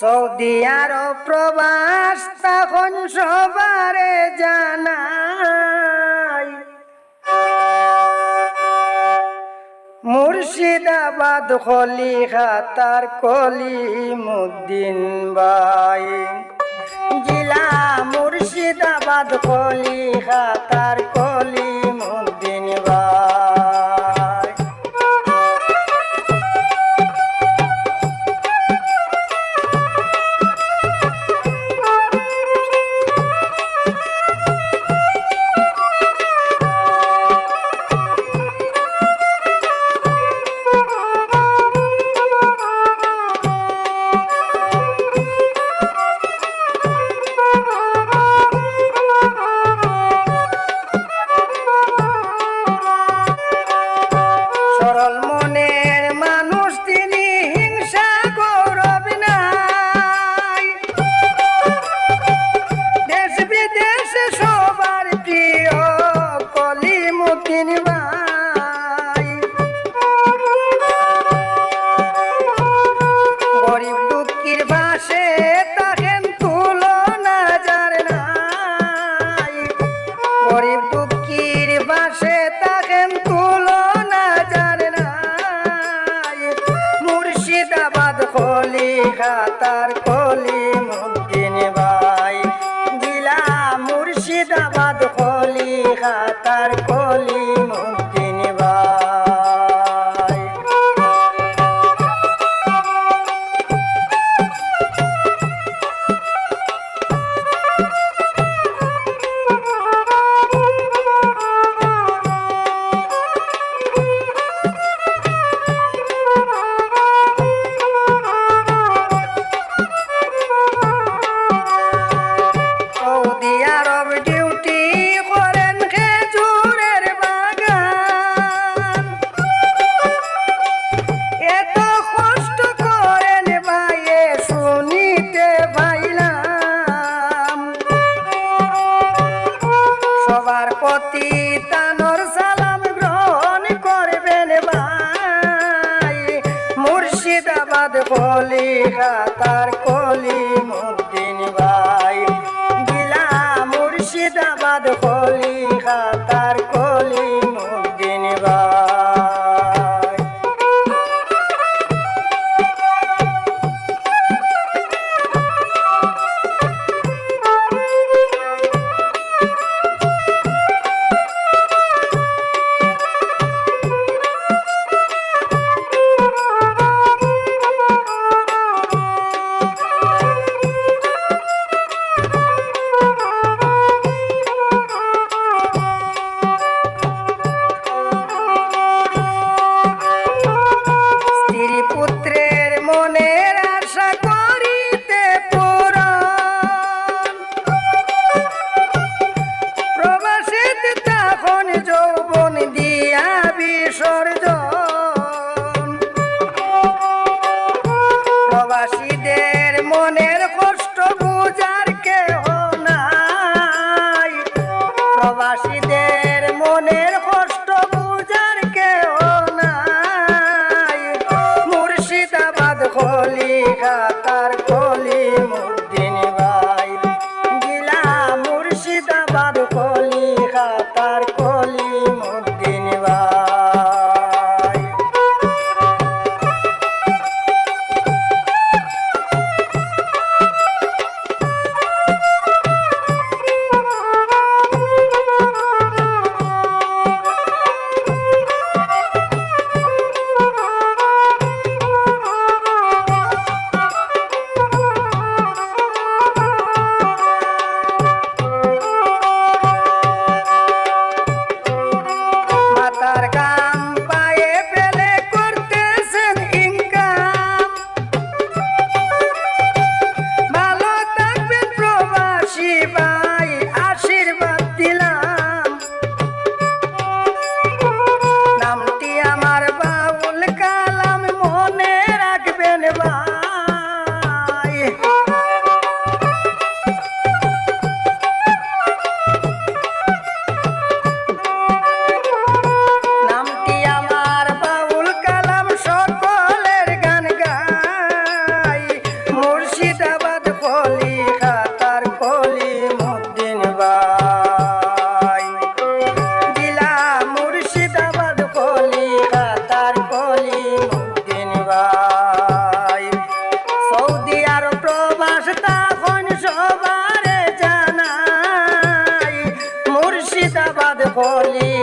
Saudi আরব প্রবাস তখন সবারে জানাই। মুর্শিদাবাদ হলি হাতার কলি মুদ্দিন ভাই। জিলা মুর্শিদাবাদ হলি হাতার কলি খাতার কলি মুদ্দিন ভাই দিলা মুর্শিদাবাদ চাঁদ বলি তার কলিরা তার বলে